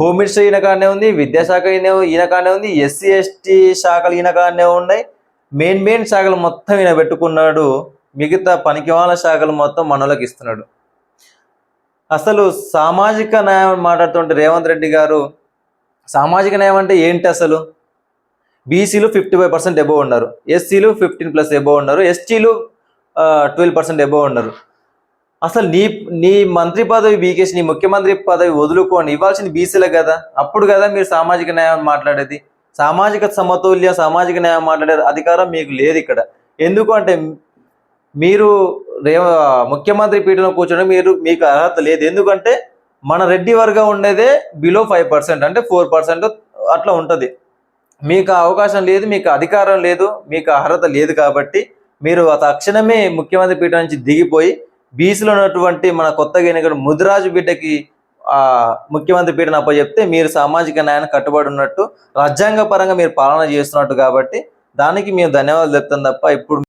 Home minister ఈయన కాడనే ఉంది విద్యాశాఖ ఈయన కాడనే ఉంది ఎస్సీ ఎస్టీ శాఖలు ఈయన కాడనే ఉన్నాయి. మెయిన్ మెయిన్ శాఖలు మొత్తం ఈయన పెట్టుకున్నాడు. మిగతా పనికిమాల శాఖలు మొత్తం మనలోకి ఇస్తున్నాడు. అసలు సామాజిక న్యాయం మాట్లాడుతుంటే రేవంత్ రెడ్డి గారు సామాజిక న్యాయం అంటే ఏంటి అసలు? బీసీలు ఫిఫ్టీ ఫైవ్ పర్సెంట్ ఎబో ఉన్నారు ఎస్సీలు ఫిఫ్టీన్ ప్లస్ ఎబో ఉన్నారు ఎస్టీలు ట్వెల్వ్ పర్సెంట్ ఎబో ఉన్నారు. అసలు నీ నీ మంత్రి పదవి బీకేసి నీ ముఖ్యమంత్రి పదవి వదులుకోండి ఇవ్వాల్సింది బీసీలకు కదా? అప్పుడు కదా మీరు సామాజిక న్యాయం మాట్లాడేది. సామాజిక సమతుల్యం సామాజిక న్యాయం మాట్లాడే అధికారం మీకు లేదు ఇక్కడ. ఎందుకు అంటే మీరు రేవ ముఖ్యమంత్రి పీఠంలో కూర్చోడం మీరు మీకు అర్హత లేదు. ఎందుకంటే మన రెడ్డి వర్గం ఉండేదే బిలో ఫైవ్ పర్సెంట్ అంటే ఫోర్ పర్సెంట్ అట్లా ఉంటుంది. మీకు అవకాశం లేదు మీకు అధికారం లేదు మీకు అర్హత లేదు కాబట్టి మీరు తక్షణమే ముఖ్యమంత్రి పీఠం నుంచి దిగిపోయి బీసీలో ఉన్నటువంటి మన కొత్తగా ఎన్నికల ముదిరాజు బిడ్డకి ఆ ముఖ్యమంత్రి పీఠను అప్పచెప్తే మీరు సామాజిక న్యాయాన్ని కట్టుబడి ఉన్నట్టు రాజ్యాంగ పరంగా మీరు పాలన చేస్తున్నట్టు కాబట్టి దానికి మేము ధన్యవాదాలు చెప్తాం తప్ప ఇప్పుడు